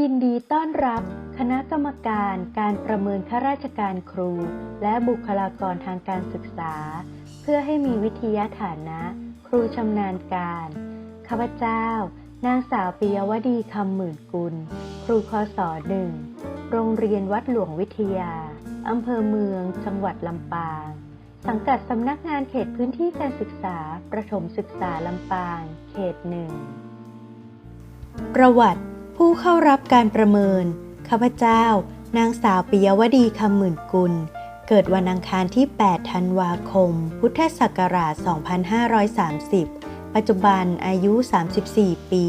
ยินดีต้อนรับคณะกรรมการการประเมินข้าราชการครู และบุคลากรทางการศึกษา เพื่อให้มีวิทยาฐานะ ครูชำนาญการ ข้าพเจ้า นางสาวปิยวดีคำหมื่นกุล ครูคศหนึ่ง โรงเรียนวัดหลวงวิทยา อำเภอเมือง จังหวัดลำปาง สังกัดสำนักงานเขตพื้นที่การศึกษา ประถมศึกษาลำปาง เขตหนึ่ง ประวัติ ผู้เข้ารับการประเมิน ข้าพเจ้า นางสาวปิยวดีคำหมื่นกุล เกิดวันอังคารที่ 8 ธันวาคม พุทธศักราช 2530 ปัจจุบันอายุ 34 ปี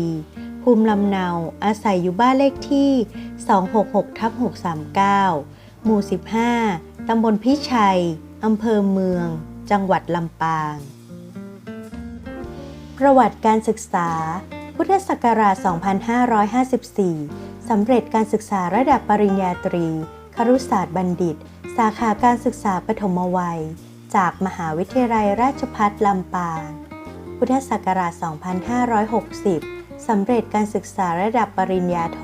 ภูมิลำเนา อาศัยอยู่บ้านเลขที่ 266ทับ639 หมู่ 15 ตำบลพิชัย อำเภอเมือง จังหวัดลำปาง ประวัติการศึกษา พุทธศักราช 2554 สำเร็จการศึกษาระดับปริญญาตรี ครุศาสตร์บัณฑิต สาขาการศึกษาปฐมวัย จากมหาวิทยาลัยราชภัฏลำปาง พุทธศักราช 2560 สำเร็จการศึกษาระดับปริญญาโท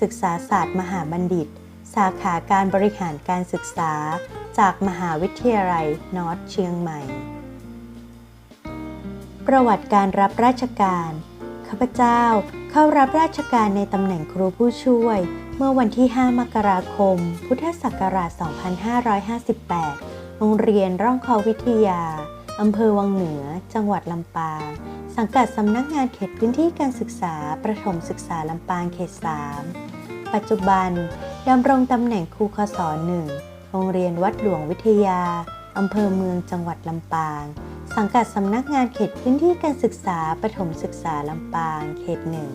ศึกษาศาสตร์มหาบัณฑิต สาขาการบริหารการศึกษา จากมหาวิทยาลัยนอร์ทเชียงใหม่ ประวัติการรับราชการ ข้าพเจ้าเข้ารับราชการในตำแหน่งครูผู้ช่วย เมื่อวันที่ 5 มกราคม พุทธศักราช 2558 โรงเรียนร่องคอวิทยา อำเภอวังเหนือ จังหวัดลำปาง สังกัดสำนักงานเขตพื้นที่การศึกษา ประถมศึกษาลำปางเขต 3 ปัจจุบันดำรงตำแหน่งครูคศหนึ่งโรงเรียนวัดหลวงวิทยา อำเภอเมืองจังหวัดลำปาง สังกัดสำนักงานเขตพื้นที่การศึกษาประถมศึกษาลำปาง เขตหนึ่ง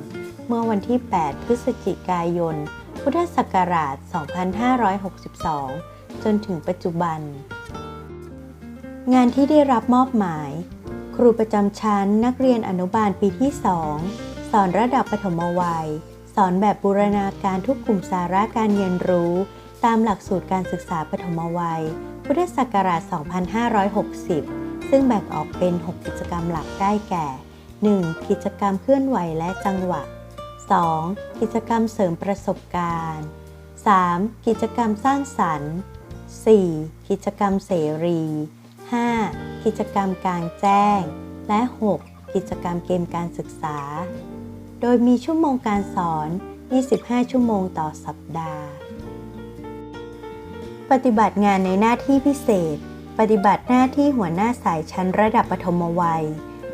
เมื่อวันที่ 8 พฤศจิกายน พุทธศักราช 2562 จนถึงปัจจุบัน งานที่ได้รับมอบหมาย ครูประจำชั้นนักเรียนอนุบาลปีที่ 2 สอนระดับปฐมวัย สอนแบบบูรณาการทุกกลุ่มสาระการเรียนรู้ ตามหลักสูตรการศึกษาปฐมวัย พุทธศักราช 2560 ซึ่งแบ่งออกเป็น 6 กิจกรรมหลักได้แก่ 1. กิจกรรมเคลื่อนไหวและจังหวะ 2. กิจกรรมเสริมประสบการณ์ 3. กิจกรรมสร้างสรรค์ 4. กิจกรรมเสรี 5. กิจกรรมกลางแจ้ง และ 6. กิจกรรมเกมการศึกษา โดยมีชั่วโมงการสอน 25 ชั่วโมงต่อสัปดาห์ ปฏิบัติงานในหน้าที่พิเศษ ปฏิบัติหน้าที่หัวหน้าสายชั้นระดับปฐมวัย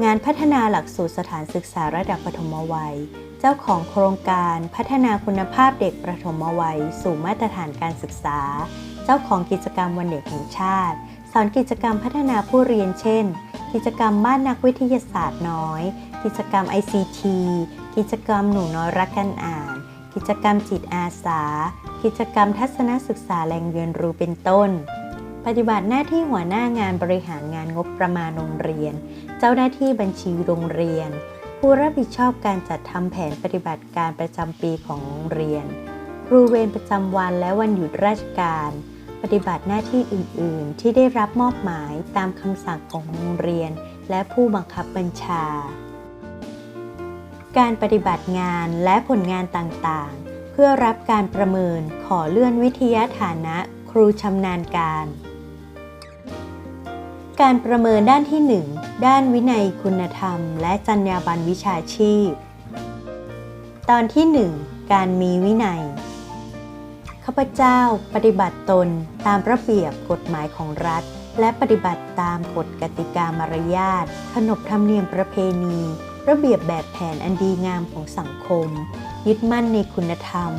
งานพัฒนาหลักสูตรสถานศึกษาระดับปฐมวัย เจ้าของโครงการพัฒนาคุณภาพเด็กประถมวัย สู่มาตรฐานการศึกษา เจ้าของกิจกรรมวันเด็กแห่งชาติ สอนกิจกรรมพัฒนาผู้เรียนเช่น กิจกรรมบ้านนักวิทยาศาสตร์น้อย กิจกรรม ICT กิจกรรมหนูน้อยรักกันอ่าน กิจกรรมจิตอาสา กิจกรรมทัศนศึกษาแหล่งเรียนรู้เป็นต้น ปฏิบัติหน้าที่หัวหน้างานบริหารงานงบประมาณโรงเรียน เจ้าหน้าที่บัญชีโรงเรียน ผู้รับผิดชอบการจัดทำแผนปฏิบัติการประจำปีของโรงเรียน ครูเวรประจำวันและวันหยุดราชการ ปฏิบัติหน้าที่อื่น ๆ ที่ได้รับมอบหมายตามคำสั่งของโรงเรียน และผู้บังคับบัญชา การปฏิบัติงานและผลงานต่าง ๆ เพื่อรับการประเมินขอเลื่อนวิทยาฐานะครูชำนาญการ การประเมินด้านที่ 1 ด้านวินัยคุณธรรม และจรรยาบรรณวิชาชีพ ตอนที่ 1 การมีวินัย ข้าพเจ้าปฏิบัติตนตามระเบียบกฎหมายของรัฐ และปฏิบัติตามกฎกติกามารยาทขนบธรรมเนียมประเพณี ระเบียบแบบแผนอันดีงามของสังคม ยึดมั่นในคุณธรรม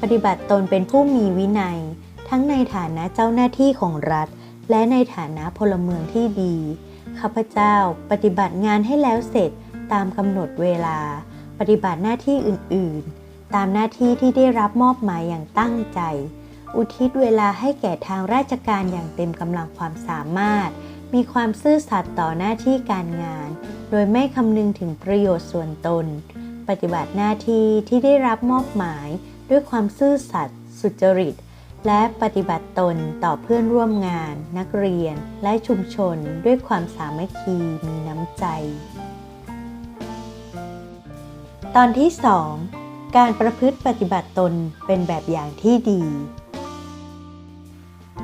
ปฏิบัติตนเป็นผู้มีวินัย ทั้งในฐานะเจ้าหน้าที่ของรัฐ และในฐานะพลเมืองที่ดี ข้าพเจ้าปฏิบัติงานให้แล้วเสร็จตามกำหนดเวลา ปฏิบัติหน้าที่อื่น ๆ ตามหน้าที่ที่ได้รับมอบหมายอย่างตั้งใจ อุทิศเวลาให้แก่ทางราชการอย่างเต็มกำลังความสามารถ มีความซื่อสัตย์ต่อหน้าที่การงาน โดยไม่คำนึงถึงประโยชน์ส่วนตน ปฏิบัติหน้าที่ที่ได้รับมอบหมาย ด้วยความซื่อสัตย์สุจริต และปฏิบัติตนต่อเพื่อนร่วมงาน นักเรียนและชุมชนด้วยความสามัคคีมีน้ำใจ ตอนที่ 2 การประพฤติปฏิบัติตนเป็นแบบอย่างที่ดี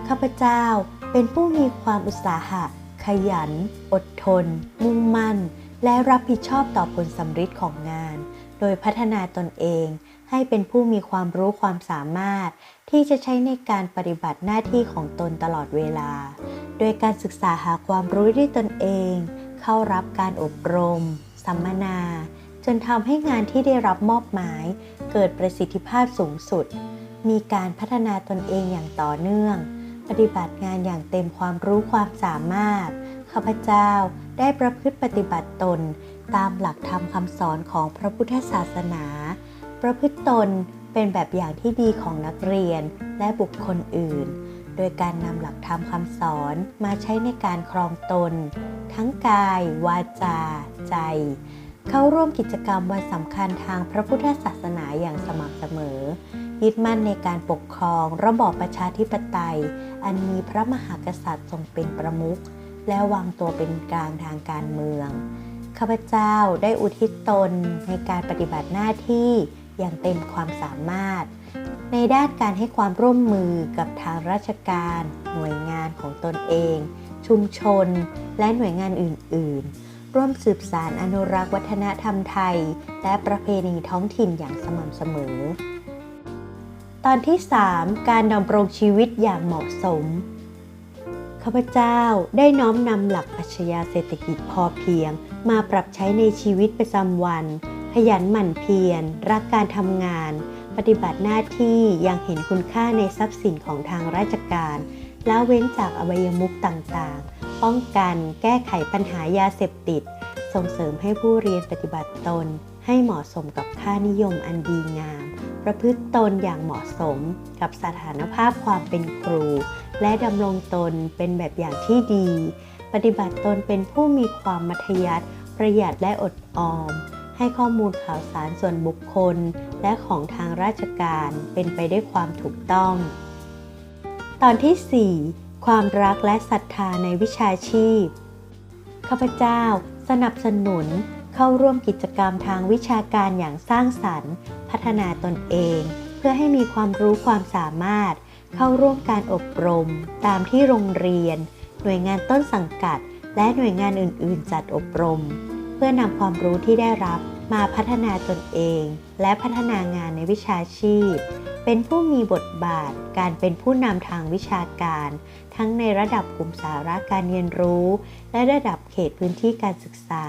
ข้าพเจ้าเป็นผู้มีความอุตสาหะ ขยัน อดทน มุ่งมั่น และรับผิดชอบต่อผลสำฤทธิ์ของงาน โดยพัฒนาตนเอง ให้เป็นผู้มีความรู้ความสามารถ ที่จะใช้ในการปฏิบัติหน้าที่ของตนตลอดเวลา โดยการศึกษาหาความรู้ด้วยตนเอง เข้ารับการอบรม สัมมนา จนทำให้งานที่ได้รับมอบหมาย เกิดประสิทธิภาพสูงสุด มีการพัฒนาตนเองอย่างต่อเนื่อง ปฏิบัติงานอย่างเต็มความรู้ความสามารถ ข้าพเจ้าได้ประพฤติปฏิบัติตนตามหลักธรรมคำสอนของพระพุทธศาสนา ประพฤติตนเป็นแบบอย่างที่ดีของนักเรียนและบุคคลอื่น โดยการนำหลักธรรมคำสอนมาใช้ในการครองตน ทั้งกาย วาจา ใจ เข้าร่วมกิจกรรมวันสำคัญทางพระพุทธศาสนาอย่างสม่ำเสมอ ยึดมั่นในการปกครองระบอบประชาธิปไตย อันมีพระมหากษัตริย์ทรงเป็นประมุขและวางตัวเป็นกลางทางการเมือง ข้าพเจ้าได้อุทิศตนในการปฏิบัติหน้าที่ อย่างเต็มความสามารถ ในด้านการให้ความร่วมมือกับทางราชการ หน่วยงานของตนเอง ชุมชน และหน่วยงานอื่น ๆ ร่วมสืบสารอนุรักษ์วัฒนธรรมไทย และประเพณีท้องถิ่นอย่างสม่ำเสมอ ตอนที่ 3 การดำรงชีวิตอย่างเหมาะสมข้าพเจ้าได้น้อมนำหลักปัชญาเศรษฐกิจพอเพียง มาปรับใช้ในชีวิตประจำวัน ขยันหมั่นเพียร รักการทำงาน ปฏิบัติหน้าที่ยังเห็นคุณค่าในทรัพย์สินของทางราชการและเว้นจากอบายมุขต่างๆ ป้องกันแก้ไขปัญหายาเสพติด ส่งเสริมให้ผู้เรียนปฏิบัติตน ให้เหมาะสมกับค่านิยมอันดีงาม ประพฤติตนอย่างเหมาะสมกับสถานภาพความเป็นครู และดำรงตนเป็นแบบอย่างที่ดี ปฏิบัติตนเป็นผู้มีความมัธยัติประหยัดและอดออม ให้ข้อมูลข่าวสารส่วนบุคคล และของทางราชการเป็นไปได้วยความถูกต้อง ตอนที่ 4 ความรักและศรัทธาในวิชาชีพ ข้าพเจ้าสนับสนุนเข้าร่วมกิจกรรมทางวิชาการอย่างสร้างสรรค์ พัฒนาตนเอง เพื่อให้มีความรู้ความสามารถ เข้าร่วมการอบรม ตามที่โรงเรียน หน่วยงานต้นสังกัด และหน่วยงานอื่น ๆ จัดอบรม พื่อนำความรู้ที่ได้รับมาพัฒนาตนเอง และพัฒนางานในวิชาชีพ เป็นผู้มีบทบาท การเป็นผู้นำทางวิชาการ ทั้งในระดับกลุ่มสาระการเรียนรู้ และระดับเขตพื้นที่การศึกษา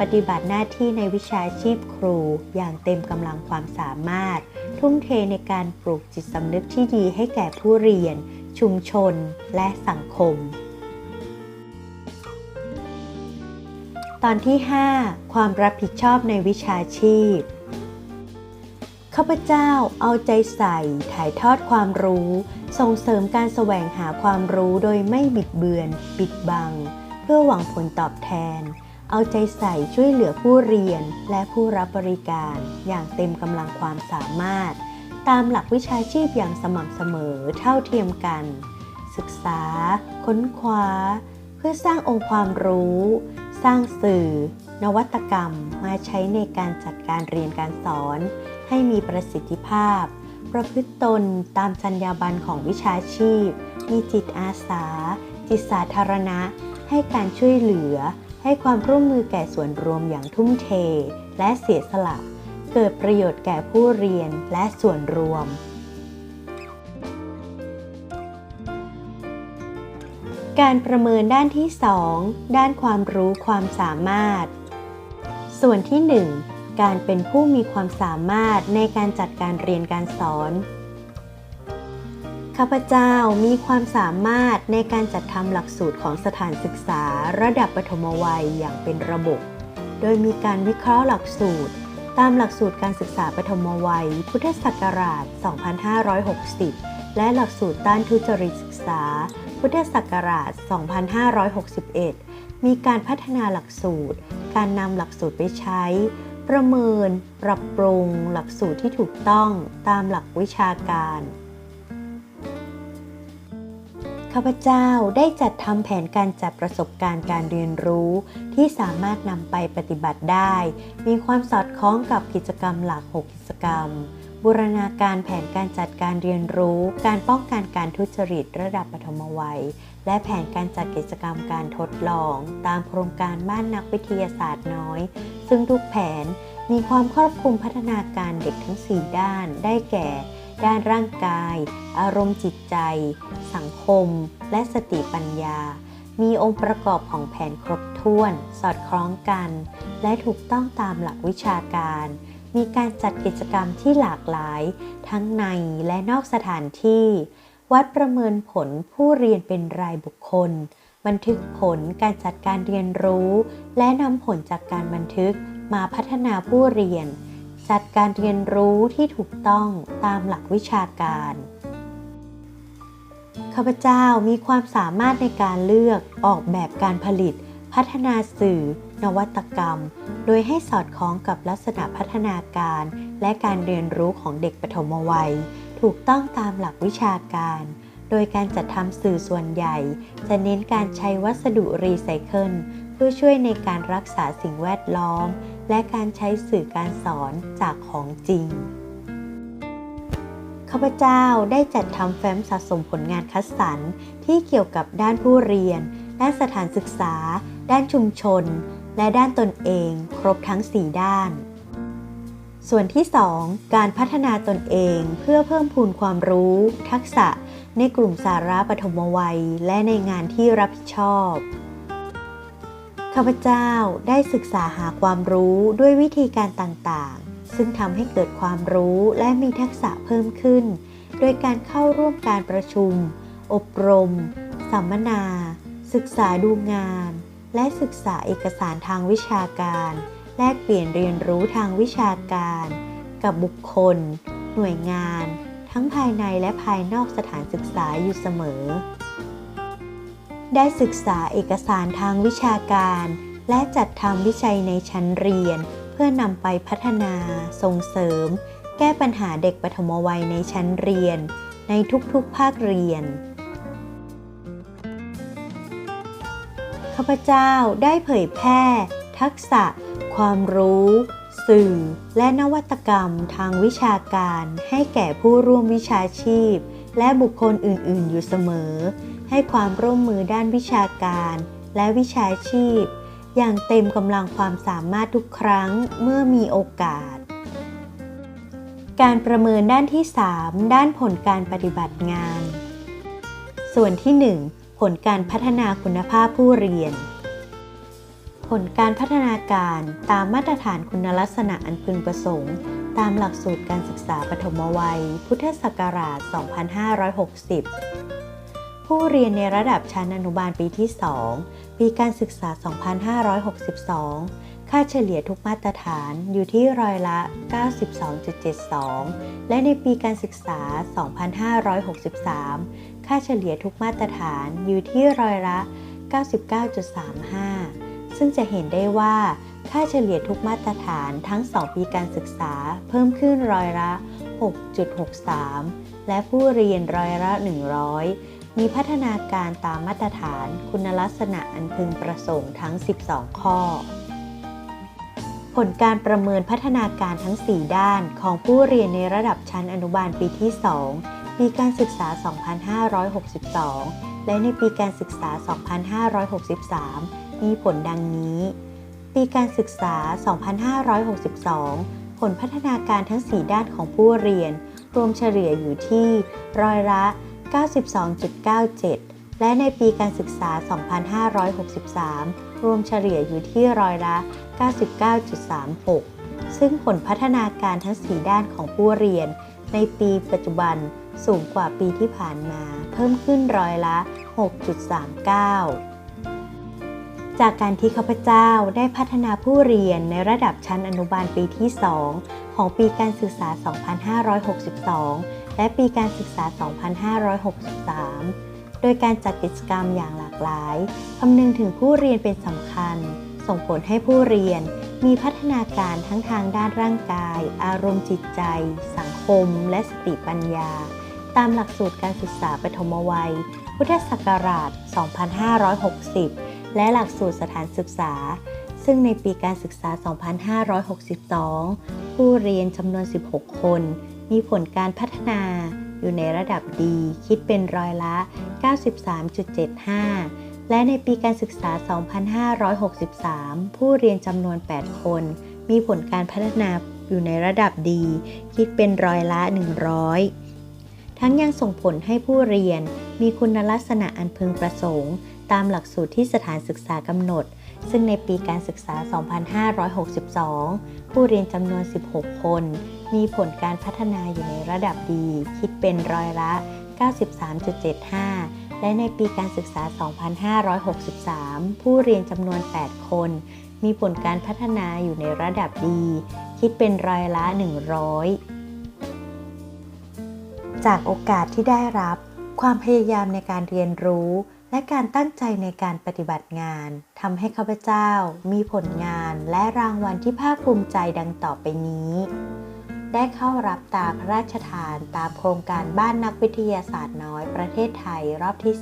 ปฏิบัติหน้าที่ในวิชาชีพครู อย่างเต็มกำลังความสามารถ ทุ่มเทในการปลูกจิตสำนึกที่ดีให้แก่ผู้เรียน ชุมชน และสังคม ตอนที่ 5 ความรับผิดชอบในวิชาชีพ ข้าพเจ้าเอาใจใส่ถ่ายทอดความรู้ ส่งเสริมการแสวงหาความรู้โดยไม่บิดเบือน ปิดบัง เพื่อหวังผลตอบแทน เอาใจใส่ช่วยเหลือผู้เรียนและผู้รับบริการอย่างเต็มกำลังความสามารถ ตามหลักวิชาชีพอย่างสม่ำเสมอเท่าเทียมกัน ศึกษา ค้นคว้า เพื่อสร้างองค์ความรู้ สร้างสื่อ นวัตกรรมมาใช้ในการจัดการเรียนการสอน ให้มีประสิทธิภาพ ประพฤติตนตามจรรยาบรรณของวิชาชีพ มีจิตอาสา จิตสาธารณะ ให้การช่วยเหลือ ให้ความร่วมมือแก่ส่วนรวมอย่างทุ่มเท และเสียสละ เกิดประโยชน์แก่ผู้เรียนและส่วนรวม การประเมินด้านที่ 2 ด้านความรู้ความสามารถ ส่วนที่ 1 การเป็นผู้มีความสามารถในการจัดการเรียนการสอน ข้าพเจ้ามีความสามารถในการจัดทำหลักสูตรของสถานศึกษาระดับปฐมวัยอย่างเป็นระบบ โดยมีการวิเคราะห์หลักสูตร ตามหลักสูตรการศึกษาปฐมวัย พุทธศักราช 2560 และหลักสูตรต้านทุจริต ษา พุทธศักราช 2561 มีการพัฒนาหลักสูตร การนำหลักสูตรไปใช้ ประเมิน ปรับปรุง หลักสูตรที่ถูกต้องตามหลักวิชาการ ข้าพเจ้าได้จัดทำแผนการจัดประสบการณ์การเรียนรู้ที่สามารถนำไปปฏิบัติได้ มีความสอดคล้องกับกิจกรรมหลัก 6 กิจกรรม บูรณาการแผนการจัดการเรียนรู้ การป้องกันการทุจริตระดับปฐมวัย และแผนการจัดกิจกรรมการทดลอง ตามโครงการบ้านนักวิทยาศาสตร์น้อย ซึ่งทุกแผนมีความครอบคลุมพัฒนาการเด็กทั้ง 4 ด้าน ได้แก่ ด้านร่างกาย อารมณ์จิตใจ สังคม และสติปัญญา มีองค์ประกอบของแผนครบถ้วน สอดคล้องกัน และถูกต้องตามหลักวิชาการ มีการจัดกิจกรรมที่หลากหลาย ทั้งในและนอกสถานที่ วัดประเมินผลผู้เรียนเป็นรายบุคคล บันทึกผลการจัดการเรียนรู้ และนำผลจากการบันทึกมาพัฒนาผู้เรียน จัดการเรียนรู้ที่ถูกต้องตามหลักวิชาการข้าพเจ้ามีความสามารถในการเลือกออกแบบการผลิต พัฒนาสื่อ นวัตกรรม โดยให้สอดคล้องกับลักษณะพัฒนาการ และการเรียนรู้ของเด็กปฐมวัย ถูกต้องตามหลักวิชาการ โดยการจัดทำสื่อส่วนใหญ่ จะเน้นการใช้วัสดุรีไซเคิลเพื่อช่วยในการรักษาสิ่งแวดล้อม และการใช้สื่อการสอนจากของจริงข้าพเจ้าได้จัดทำแฟ้มสะสมผลงานคัดสรรที่เกี่ยวกับด้านผู้เรียน ด้านสถานศึกษา ด้านชุมชน และด้านตนเองครบทั้ง 4 ด้าน ส่วนที่ 2 การพัฒนาตนเองเพื่อเพิ่มพูนความรู้ ทักษะ ในกลุ่มสาระปฐมวัย และในงานที่รับผิดชอบข้าพเจ้าได้ศึกษาหาความรู้ด้วยวิธีการต่างๆ ซึ่งทำให้เกิดความรู้และมีทักษะเพิ่มขึ้น โดยการเข้าร่วมการประชุม อบรม สัมมนา ศึกษาดูงาน และศึกษาเอกสารทางวิชาการ แลกเปลี่ยนเรียนรู้ทางวิชาการ กับบุคคล หน่วยงาน ทั้งภายในและภายนอกสถานศึกษาอยู่เสมอ ได้ศึกษาเอกสารทางวิชาการ และจัดทำวิจัยในชั้นเรียน เพื่อนำไปพัฒนา ส่งเสริม แก้ปัญหาเด็กปฐมวัยในชั้นเรียน ในทุกๆภาคเรียน พเจ้าได้เผยแพร่ ทักษะ ความรู้ สื่อ และนวัตกรรมทางวิชาการ ให้แก่ผู้ร่วมวิชาชีพ และบุคคลอื่น ๆ อยู่เสมอ ให้ความร่วมมือด้านวิชาการ และวิชาชีพ อย่างเต็มกำลังความสามารถทุกครั้งเมื่อมีโอกาส การประเมินด้านที่ 3 ด้านผลการปฏิบัติงาน ส่วนที่ 1 ผลการพัฒนาคุณภาพผู้เรียน ผลการพัฒนาการตามมาตรฐานคุณลักษณะอันพึงประสงค์ ตามหลักสูตรการศึกษาปฐมวัย พุทธศักราช 2560 ผู้เรียนในระดับชั้นอนุบาลปีที่ 2 ปีการศึกษา 2562 ค่าเฉลี่ยทุกมาตรฐานอยู่ที่ร้อยละ 92.72 และในปีการศึกษา 2563 ค่าเฉลี่ยทุกมาตรฐานอยู่ที่ร้อยละ 99.35 ซึ่งจะเห็นได้ว่า ค่าเฉลี่ยทุกมาตรฐานทั้ง 2 ปีการศึกษาเพิ่มขึ้นร้อยละ 6.63 และผู้เรียนร้อยละ 100 มีพัฒนาการตามมาตรฐานคุณลักษณะอันพึงประสงค์ทั้ง 12 ข้อ ผลการประเมินพัฒนาการทั้ง 4 ด้านของผู้เรียนในระดับชั้นอนุบาลปีที่ 2 ปีการศึกษา 2562 และในปีการศึกษา 2563 มีผลดังนี้ ปีการศึกษา 2562 ผลพัฒนาการทั้ง 4 ด้านของผู้เรียน รวมเฉลี่ยอยู่ที่ร้อยละ 92.97 และในปีการศึกษา 2563 รวมเฉลี่ยอยู่ที่ร้อยละ 99.36 ซึ่งผลพัฒนาการทั้ง 4 ด้านของผู้เรียน ในปีปัจจุบันสูงกว่าปีที่ผ่านมา เพิ่มขึ้นร้อยละ 6.39 จากการที่ข้าพเจ้าได้พัฒนาผู้เรียนในระดับชั้นอนุบาลปีที่ 2 ของปีการศึกษา 2562 และปีการศึกษา 2563 โดยการจัดกิจกรรมอย่างหลากหลายคำนึงถึงผู้เรียนเป็นสำคัญ ส่งผลให้ผู้เรียนมีพัฒนาการทั้งทางด้านร่างกาย อารมณ์จิตใจ สังคม และสติปัญญา ตามหลักสูตรการศึกษาปฐมวัย พุทธศักราช 2560 และหลักสูตรสถานศึกษา ซึ่งในปีการศึกษา 2562 ผู้เรียนจำนวน 16 คน มีผลการพัฒนาอยู่ในระดับดี คิดเป็นร้อยละ 93.75 และในปีการศึกษา 2563 ผู้เรียนจำนวน 8 คน มีผลการพัฒนาอยู่ในระดับดี คิดเป็นร้อยละ 100 ทั้งยังส่งผลให้ผู้เรียนมีคุณลักษณะอันพึงประสงค์ ตามหลักสูตรที่สถานศึกษากำหนด ซึ่งในปีการศึกษา 2562 ผู้เรียนจำนวน 16 คน มีผลการพัฒนาอยู่ในระดับดี คิดเป็นร้อยละ 93.75 และในปีการศึกษา 2563 ผู้เรียนจำนวน 8 คน มีผลการพัฒนาอยู่ในระดับดี คิดเป็นร้อยละ 100 จากโอกาสที่ได้รับ ความพยายามในการเรียนรู้ และการตั้งใจในการปฏิบัติงานทำให้ข้าพเจ้า มีผลงานและรางวัลที่ภาคภูมิใจดังต่อไปนี้ ได้เข้ารับตาพระราชทานตามโครงการบ้านนักวิทยาศาสตร์น้อยประเทศไทยรอบที่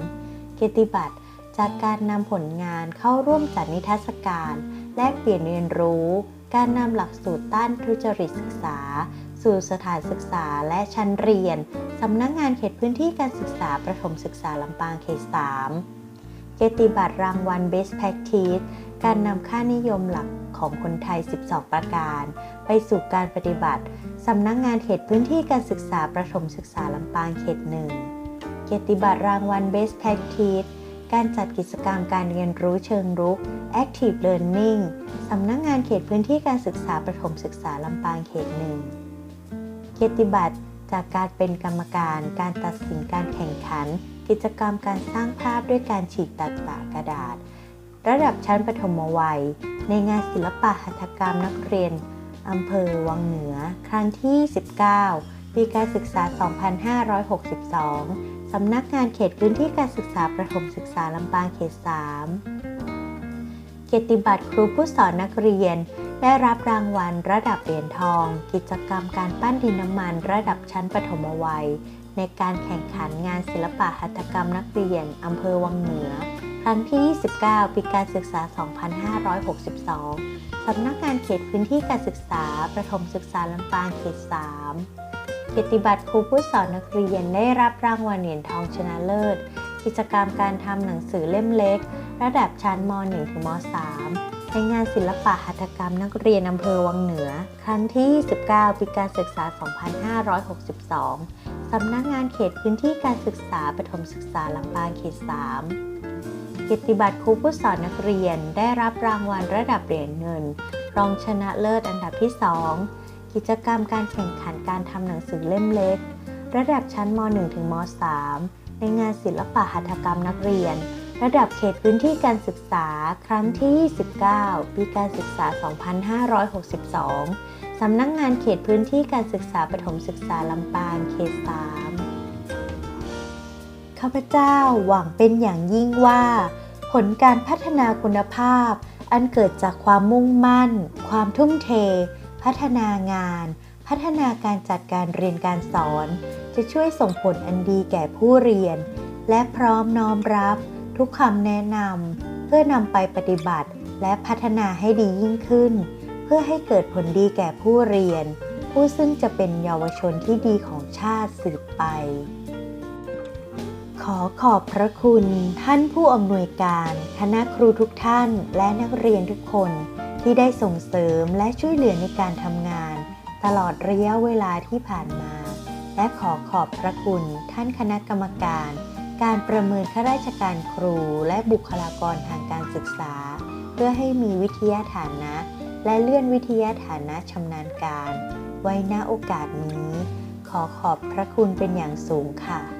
3 เกียรติบัตรจากการนำผลงานเข้าร่วมจัดนิทรรศการ แลกเปลี่ยนเรียนรู้ การนำหลักสูตรต้านทุจริตศึกษา สู่สถานศึกษาและชั้นเรียน สำนักงงานเขตพื้นที่การศึกษาประถมศึกษาลำปางเขต 3 เกียรติบัตรรางวัล Best Practice การนำค่านิยมหลัก ของคนไทย 12 ประการ ไปสู่การปฏิบัติ สำนักงงานเขตพื้นที่การศึกษาประถมศึกษาลำปางเขต1เกียรติบัตรรางวัล Best Practice การจัดกิจกรรมการเรียนรู้เชิงรุก Active Learning สำนักงงานเขตพื้นที่การศึกษาประถมศึกษาลำปางเขต1เกียรติบัตรจากการเป็นกรรมการ การตัดสินการแข่งขัน กิจกรรมการสร้างภาพด้วยการฉีกตัดปะกระดาษ ระดับชั้นประถมวัย ในงานศิลปะหัตถกรรมนักเรียนอำเภอวังเหนือ ครั้งที่ 19 ปีการศึกษา 2562 สำนักงานเขตพื้นที่การศึกษาประถมศึกษาลำปางเขต 3 เกียรติบัตรครูผู้สอนนักเรียน ได้รับรางวัลระดับเหรียญทอง กิจกรรมการปั้นดินน้ำมันระดับชั้นประถมวัย ในการแข่งขันงานศิลปะหัตถกรรมนักเรียนอำเภอวังเหนือ รั้งที่ 29 ปีการศึกษา 2562 สำนักงานเขตพื้นที่การศึกษา ประถมศึกษาลำปางเขต 3 เกียรติบัตรครูผู้สอนนักเรียนได้รับรางวัลเหรียญทองชนะเลิศ กิจกรรมการทำหนังสือเล่มเล็ก ระดับชั้นม .1 ถึงม .3 ในงานศิลปะหัตถกรรมนักเรียนอำเภอวังเหนือ ครั้งที่ 19 ปีการศึกษา 2562สำนักงานเขตพื้นที่การศึกษา ประถมศึกษาลำปางเขต 3 กียรติบัตรครูผู้สอนนักเรียนได้รับรางวัลระดับเหรียญเงิน รองชนะเลิศอันดับที่ 2 กิจกรรมการแข่งขันการทำหนังสือเล่มเล็ก ระดับชั้นม .1 ถึงม .3 ในงานศิลปะหัตถกรรมนักเรียน ระดับเขตพื้นที่การศึกษาครั้งที่29ปีการศึกษา 2562 สำนักงานเขตพื้นที่การศึกษาประถมศึกษาลำปางเขต 3 ข้าพเจ้าหวังเป็นอย่างยิ่งว่า ผลการพัฒนาคุณภาพ อันเกิดจากความมุ่งมั่น ความทุ่มเท พัฒนางาน พัฒนาการจัดการเรียนการสอน จะช่วยส่งผลอันดีแก่ผู้เรียน และพร้อมน้อมรับทุกคำแนะนำเพื่อนำไปปฏิบัติและพัฒนาให้ดียิ่งขึ้น เพื่อให้เกิดผลดีแก่ผู้เรียน ผู้ซึ่งจะเป็นเยาวชนที่ดีของชาติสืบไป อขอบพระคุณท่านผู้อำนวยการคณะครูทุกท่านและนักเรียนทุกคนที่ได้ส่งเสริมและช่วยเหลือในการทำงาน ตลอดระยะเวลาที่ผ่านมา และขอขอบพระคุณท่านคณะกรรมการ การประเมินข้าราชการครูและบุคลากรทางการศึกษา เพื่อให้มีวิทยาฐานะ และเลื่อนวิทยาฐานะชำนาญการ ไว้ณโอกาสนี้ ขอขอบพระคุณเป็นอย่างสูงค่ะ